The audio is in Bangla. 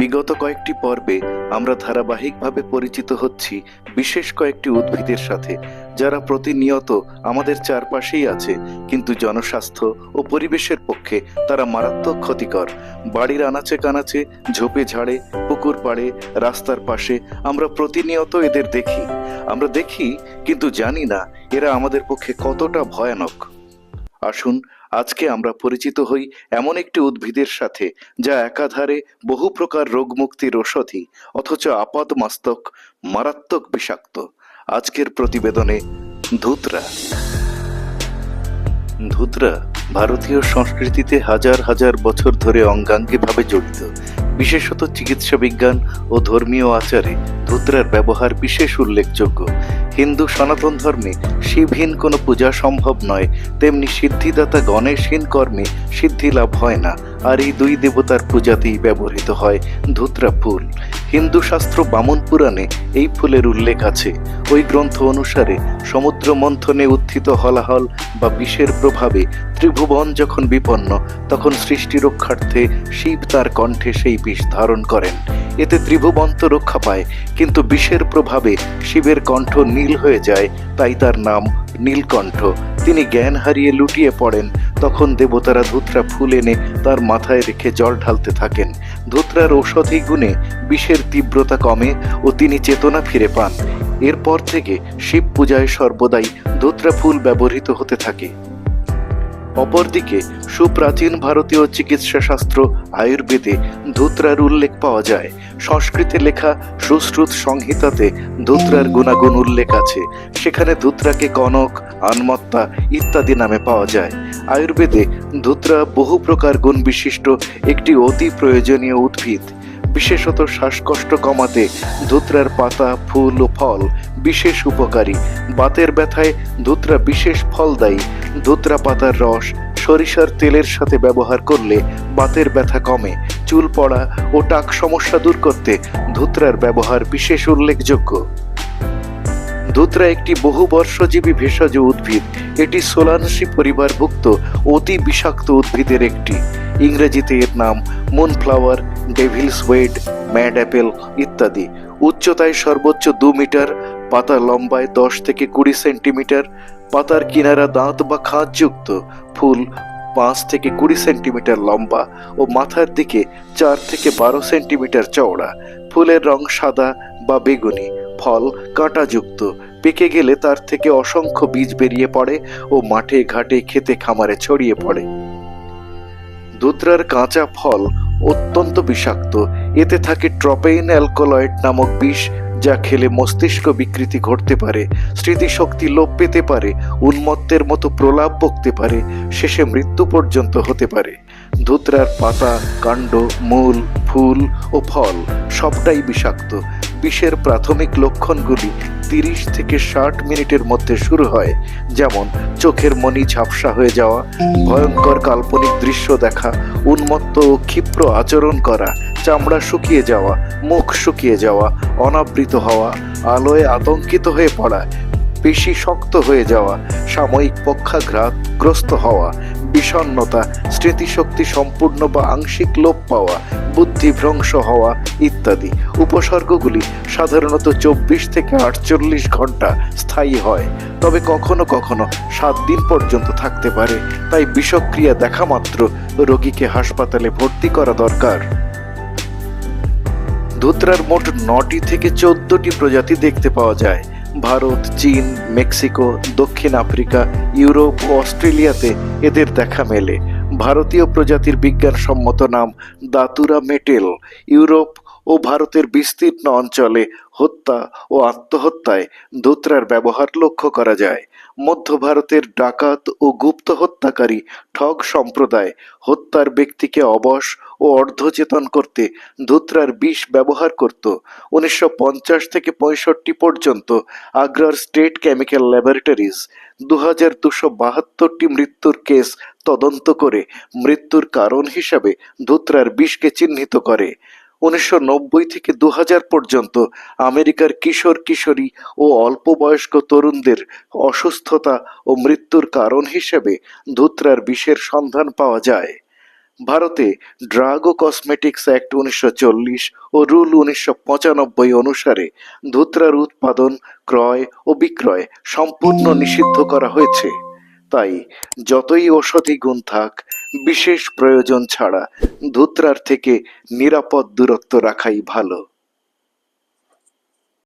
বিগত কয়েকটি পর্বে আমরা ধারাবাহিকভাবে পরিচিত হচ্ছি বিশেষ কয়েকটি উদ্ভিদের সাথে, যারা প্রতিনিয়ত আমাদের চারপাশেই আছে, কিন্তু জনস্বাস্থ্য ও পরিবেশের পক্ষে তারা মারাত্মক ক্ষতিকর। বাড়ির আনাচে কানাচে, ঝোপে ঝাড়ে, পুকুর পাড়ে, রাস্তার পাশে আমরা প্রতিনিয়ত এদের দেখি। আমরা দেখি, কিন্তু জানি না এরা আমাদের পক্ষে কতটা ভয়ানক। আসুন আজকে আমরা পরিচিত হই এমন একটি উদ্ভিদের সাথে, যা একাধারে বহু প্রকার রোগমুক্তির ঔষধি অথচ আপাদ মস্তক মারাত্মক বিষাক্ত। আজকের প্রতিবেদনে ধুতরা। ধুতরা ভারতীয় সংস্কৃতিতে হাজার হাজার বছর ধরে অঙ্গাঙ্গিভাবে জড়িত। বিশেষত চিকিৎসা বিজ্ঞান ও ধর্মীয় আচারে ধুতরার ব্যবহার বিশেষ উল্লেখযোগ্য। হিন্দু সনাতন ধর্মে শিবহীন কোনো পূজা সম্ভব নয়, তেমনি সিদ্ধিদাতা গণেশহীন কর্মে সিদ্ধি লাভ হয় না। আর এই দুই দেবতার পূজাতেই ব্যবহৃত হয় ধুতরা ফুল। হিন্দু শাস্ত্র বামন পুরাণে এই ফুলের উল্লেখ আছে। ওই গ্রন্থ অনুসারে সমুদ্র মন্থনে উত্থিত হলাহল বা বিষের প্রভাবে ত্রিভুবন যখন বিপন্ন, তখন সৃষ্টি রক্ষার্থে শিব তার কণ্ঠে সেই বিষ ধারণ করেন। এতে ত্রিভুবন তো রক্ষা পায়, কিন্তু বিষের প্রভাবে শিবের কণ্ঠ নীল হয়ে যায়, তাই তার নাম নীলকণ্ঠ। তিনি জ্ঞান হারিয়ে লুটিয়ে পড়েন তখন দেবতারা ধুতরা ফুল এনে তার মাথায় রেখে জল ঢালতে থাকেন। ধুতরার ঔষধি গুণে বিষের তীব্রতা কমে ও তিনি চেতনা ফিরে পান। এরপর থেকে শিব পূজায় সর্বদাই ধুতরা ফুল ব্যবহৃত হতে থাকে। অপরদিকে সুপ্রাচীন ভারতীয় চিকিৎসা শাস্ত্র আয়ুর্বেদে ধুতরার উল্লেখ পাওয়া যায়। সংস্কৃতে লেখা সুশ্রুত সংহিতাতে ধুতরার গুণাগুণ উল্লেখ আছে। সেখানে ধুতরাকে কনক, আনমত্তা ইত্যাদি নামে পাওয়া যায়। আয়ুর্বেদে ধুতরা বহু প্রকার গুণ বিশিষ্ট একটি অতি প্রয়োজনীয় উদ্ভিদ। বিশেষত শ্বাসকষ্ট কমাতে ধুতরার পাতা, ফুল ও ফল বিশেষ উপকারী। বাতের ব্যথায় ধুতরা বিশেষ ফলদায়ী ধুতরা পাতার রস, সরিষার তেলের সাথে ব্যবহার করলে বাতের ব্যথা কমে। চুল পড়া ও টাক সমস্যা দূর করতে ধুতরার ব্যবহার বিশেষ উল্লেখযোগ্য। ধুতরা একটি বহু বর্ষজীবী ভেষজ উদ্ভিদ। এটি সোলানসি পরিবারভুক্ত, অতি বিষাক্ত উদ্ভিদের একটি। ইংরেজিতে এর নাম moonflower, devil's weed mad apple ইত্যাদি। উচ্চতায় সর্বোচ্চ দু মিটার, পাতা লম্বায় দশ থেকে কুড়ি সেন্টিমিটার, পাতার কিনারা দাঁত বা খাঁজযুক্ত ফুল পাঁচ থেকে কুড়ি সেন্টিমিটার লম্বা ও মাথার দিকে চার থেকে বারো সেন্টিমিটার চওড়া। ফুলের রং সাদা বা বেগুনি। ফল কাঁটাযুক্ত। পেকে গেলে তার থেকে অসংখ্য বীজ বেরিয়ে পড়ে ও মাঠে ঘাটে খেতে খামারে ছড়িয়ে পড়ে। দুধরার কাঁচা ফল অত্যন্ত বিষাক্ত। এতে থাকে ট্রপেইন অ্যালকোলয়েড নামক বিষ যা খেলে মস্তিষ্ক বিকৃতি ঘটতে পারে, স্মৃতিশক্তি লোপ পেতে পারে, উন্মত্তের মতো প্রলাপ বকতে পারে, শেষে মৃত্যু পর্যন্ত হতে পারে। ধুতরার পাতা, কাণ্ড, মূল, ফুল ও ফল সবটাই বিষাক্ত। বিষের প্রাথমিক লক্ষণগুলি তিরিশ থেকে ষাট মিনিটের মধ্যে শুরু হয়, যেমন চোখের মনি ঝাপসা হয়ে যাওয়া, ভয়ঙ্কর কাল্পনিক দৃশ্য দেখা, উন্মত্ত ও ক্ষিপ্র আচরণ করা, চামড়া শুকিয়ে যাওয়া, মুখ শুকিয়ে যাওয়া, অনাবৃত হওয়া, আলোয় আতঙ্কিত হয়ে পড়া, পেশি শক্ত হয়ে যাওয়া, সাময়িক পক্ষাঘাতগ্রস্ত হওয়া বিষণ্ণতা, স্মৃতিশক্তি সম্পূর্ণ বা আংশিক লোপ পাওয়া বুদ্ধিভ্রংশ হওয়া ইত্যাদি। উপসর্গগুলি সাধারণত চব্বিশ থেকে আটচল্লিশ ঘণ্টা স্থায়ী হয়, তবে কখনো কখনো সাত দিন পর্যন্ত থাকতে পারে। তাই বিষক্রিয়া দেখা মাত্র রোগীকে হাসপাতালে ভর্তি করা দরকার। ধুতরার মোট নটি থেকে চোদ্দটি প্রজাতি দেখতে পাওয়া যায়। ভারত, চীন, মেক্সিকো, দক্ষিণ আফ্রিকা, ইউরোপ ও অস্ট্রেলিয়াতে এদের দেখা মেলে। ভারতীয় প্রজাতির বিজ্ঞানসম্মত নাম দাতুরা মেটেল। ইউরোপ ও ভারতের বিস্তীর্ণ অঞ্চলে হত্যা ও আত্মহত্যায় ধুতরার ব্যবহার লক্ষ্য করা যায়। মধ্য ভারতের ডাকাত ও গুপ্ত হত্যাকারী ঠগ সম্প্রদায় হত্যার ব্যক্তিকে অবশ ও অর্ধচেতন করতে ধুতরার বিষ ব্যবহার করত। উনিশশো পঞ্চাশ থেকে পঁয়ষট্টি পর্যন্ত আগ্রার স্টেট কেমিক্যাল ল্যাবরেটরিজ দু হাজার দুশো বাহাত্তরটি মৃত্যুর কেস তদন্ত করে মৃত্যুর কারণ হিসাবে ধুতরার বিষকে চিহ্নিত করে। উনিশশো নব্বই থেকে দু হাজার পর্যন্ত আমেরিকার কিশোর কিশোরী ও অল্প বয়স্ক তরুণদের অসুস্থতা ও মৃত্যুর কারণ হিসেবে ধুতরার বিষের সন্ধান পাওয়া যায়। ভারতে ড্রাগ ও কসমেটিক্স অ্যাক্ট উনিশশো চল্লিশ ও রুল উনিশশো পঁচানব্বই অনুসারে ধুত্রার উৎপাদন, ক্রয় ও বিক্রয় সম্পূর্ণ নিষিদ্ধ করা হয়েছে। তাই যতই ঔষধি গুণ থাক, বিশেষ প্রয়োজন ছাড়া ধুত্রার থেকে নিরাপদ দূরত্ব রাখাই ভালো।